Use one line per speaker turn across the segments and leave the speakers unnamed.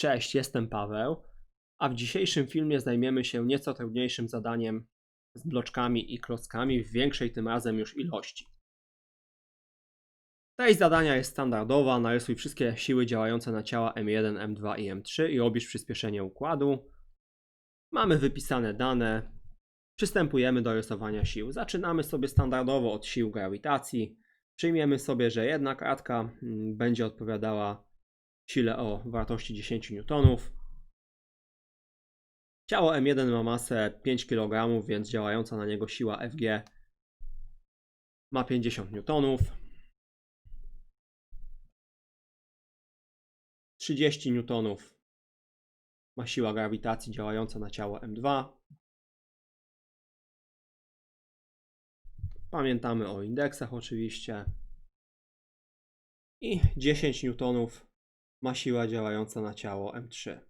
Cześć, jestem Paweł, a w dzisiejszym filmie zajmiemy się nieco trudniejszym zadaniem z bloczkami i klockami w większej tym razem już ilości. Treść zadania jest standardowa, narysuj wszystkie siły działające na ciała M1, M2 i M3 i obliż przyspieszenie układu. Mamy wypisane dane, przystępujemy do rysowania sił. Zaczynamy sobie standardowo od sił grawitacji. Przyjmiemy sobie, że jedna kratka mm, będzie odpowiadała sile o wartości 10 newtonów. Ciało M1 ma masę 5 kg, więc działająca na niego siła Fg ma 50 newtonów. 30 newtonów ma siła grawitacji działająca na ciało M2. Pamiętamy o indeksach oczywiście. I 10 newtonów ma siła działająca na ciało M3.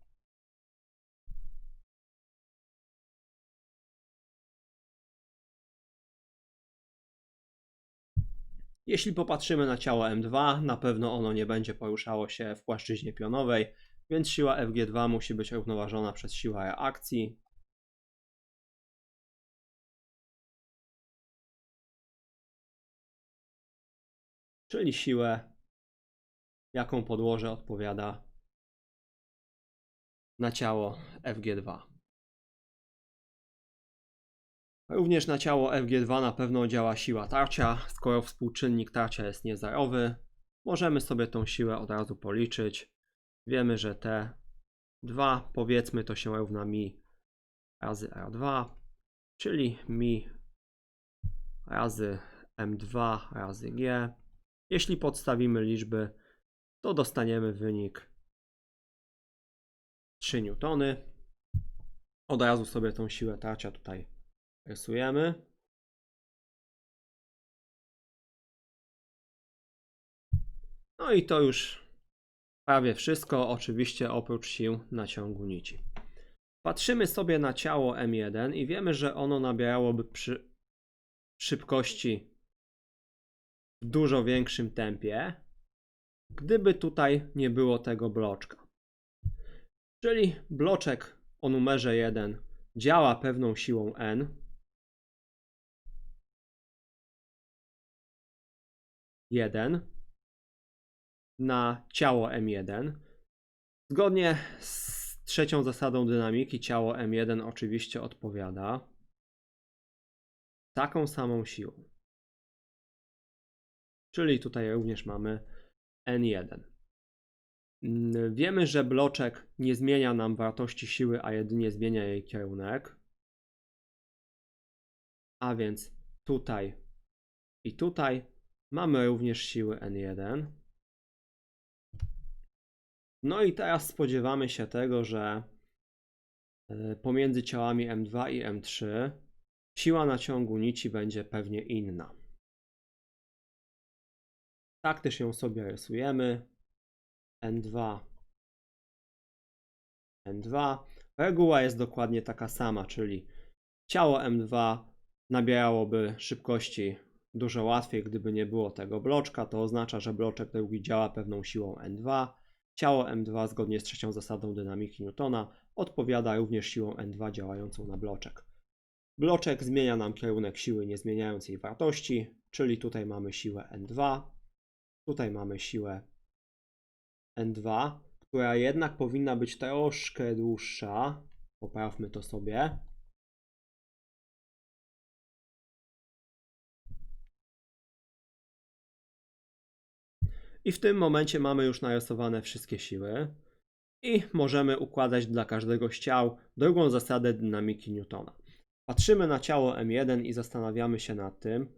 Jeśli popatrzymy na ciało M2, na pewno ono nie będzie poruszało się w płaszczyźnie pionowej, więc siła Fg2 musi być równoważona przez siłę reakcji. Czyli siłę, jaką podłoże odpowiada na ciało Fg2. Również na ciało Fg2 na pewno działa siła tarcia. Skoro współczynnik tarcia jest niezerowy, możemy sobie tą siłę od razu policzyć. Wiemy, że te 2 powiedzmy to się równa mi razy R2, czyli mi razy M2 razy G. Jeśli podstawimy liczby, to dostaniemy wynik 3 newtony. Od razu sobie tą siłę tarcia tutaj rysujemy. No i to już prawie wszystko, oczywiście oprócz sił na ciągu nici. Patrzymy sobie na ciało M1 i wiemy, że ono nabierałoby przy szybkości w dużo większym tempie, gdyby tutaj nie było tego bloczka. Czyli bloczek o numerze 1 działa pewną siłą N. Jeden na ciało M1. Zgodnie z trzecią zasadą dynamiki, ciało M1 oczywiście odpowiada taką samą siłą. Czyli tutaj również mamy N1. Mm, Wiemy, że bloczek nie zmienia nam wartości siły, a jedynie zmienia jej kierunek. A więc tutaj i tutaj mamy również siły N1. No i teraz spodziewamy się tego, że e, pomiędzy ciałami M2 i M3 siła na ciągu nici będzie pewnie inna. Tak też ją sobie rysujemy. N2, N2. Reguła jest dokładnie taka sama, czyli ciało M2 nabierałoby szybkości dużo łatwiej, gdyby nie było tego bloczka. To oznacza, że bloczek drugi działa pewną siłą N2. Ciało M2 zgodnie z trzecią zasadą dynamiki Newtona odpowiada również siłą N2 działającą na bloczek. Bloczek zmienia nam kierunek siły, nie zmieniając jej wartości, czyli tutaj mamy siłę N2, tutaj mamy siłę N2, która jednak powinna być troszkę dłuższa. Poprawmy to sobie. I w tym momencie mamy już narysowane wszystkie siły i możemy układać dla każdego z ciał drugą zasadę dynamiki Newtona. Patrzymy na ciało M1 i zastanawiamy się nad tym,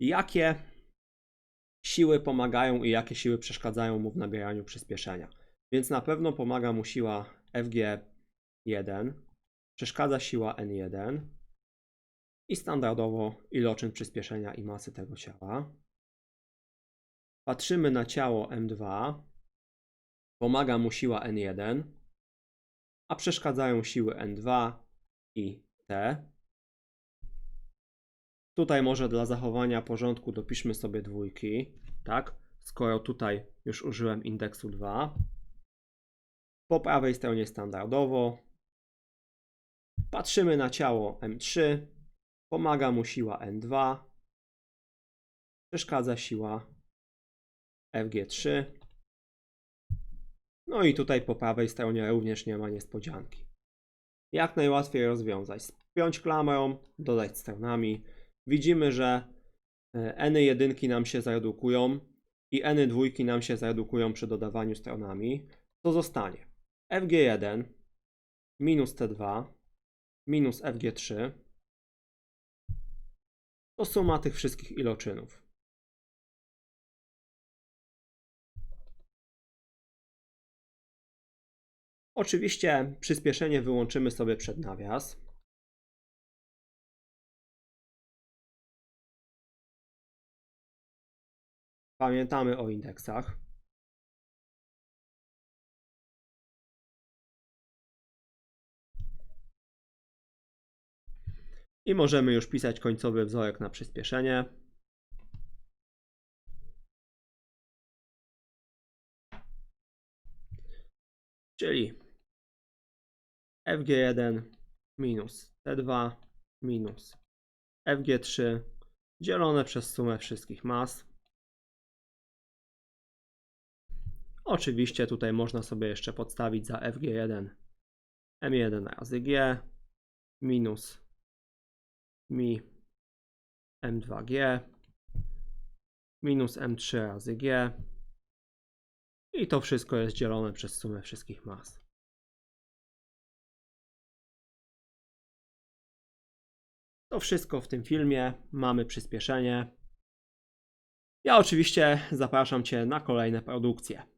jakie siły pomagają i jakie siły przeszkadzają mu w nabieraniu przyspieszenia. Więc na pewno pomaga mu siła Fg1, przeszkadza siła N1 i standardowo iloczyn przyspieszenia i masy tego ciała. Patrzymy na ciało M2, pomaga mu siła N1, a przeszkadzają siły N2 i T. Tutaj może dla zachowania porządku dopiszmy sobie dwójki, tak? Skoro tutaj już użyłem indeksu 2. Po prawej stronie standardowo. Patrzymy na ciało M3. Pomaga mu siła N2. Przeszkadza siła FG3. No i tutaj po prawej stronie również nie ma niespodzianki. Jak najłatwiej rozwiązać. Spiąć klamrą, dodać stronami. Widzimy, że e, eny jedynki nam się zredukują i eny dwójki nam się zredukują przy dodawaniu stronami. Co zostanie? FG1 minus T2 minus FG3 to suma tych wszystkich iloczynów. Oczywiście przyspieszenie wyłączymy sobie przed nawias. Pamiętamy o indeksach. I możemy już pisać końcowy wzorek na przyspieszenie. Czyli FG1 minus T2 minus FG3 dzielone przez sumę wszystkich mas. Oczywiście tutaj można sobie jeszcze podstawić za FG1 M1 razy G minus mi M2G minus M3 razy G i to wszystko jest dzielone przez sumę wszystkich mas. To wszystko w tym filmie. Mamy przyspieszenie. Ja oczywiście zapraszam Cię na kolejne produkcje.